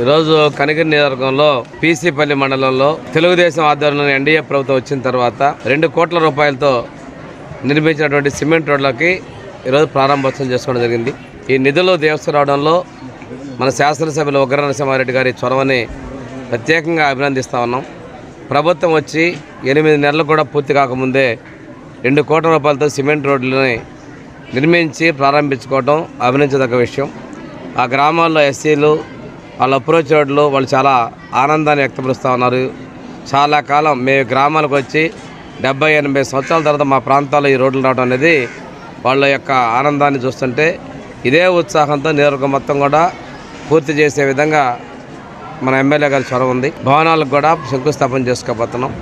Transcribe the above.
ఈరోజు కనగిరి నియోజకవర్గంలో పీసీపల్లి మండలంలో తెలుగుదేశం ఆధ్వర్యంలో ఎన్డీఏ ప్రభుత్వం వచ్చిన తర్వాత రెండు కోట్ల రూపాయలతో నిర్మించినటువంటి సిమెంట్ రోడ్లకి ఈరోజు ప్రారంభోత్సవం చేసుకోవడం జరిగింది. ఈ నిధులు తీసుకురావడంలో మన శాసనసభ్యులు ఉగ్ర నరసింహారెడ్డి గారి చొరవని ప్రత్యేకంగా అభినందిస్తూ ఉన్నాం. ప్రభుత్వం వచ్చి ఎనిమిది నెలలు కూడా పూర్తి కాకముందే రెండు కోట్ల రూపాయలతో సిమెంట్ రోడ్లని నిర్మించి ప్రారంభించుకోవడం అభినందించదగ్గ విషయం. ఆ గ్రామాల్లో ఎస్సీలు వాళ్ళ అప్రోచ్ రోడ్లు వాళ్ళు చాలా ఆనందాన్ని వ్యక్తపరుస్తూ ఉన్నారు. చాలా కాలం మేము గ్రామాలకు వచ్చి డెబ్బై ఎనభై సంవత్సరాల తర్వాత మా ప్రాంతాల్లో ఈ రోడ్లు రావడం అనేది వాళ్ళ యొక్క ఆనందాన్ని చూస్తుంటే ఇదే ఉత్సాహంతో నియోజకవర్గం మొత్తం కూడా పూర్తి చేసే విధంగా మన ఎమ్మెల్యే గారి చొరవ ఉంది. భవనాలకు కూడా శంకుస్థాపన చేసుకోబోతున్నాం.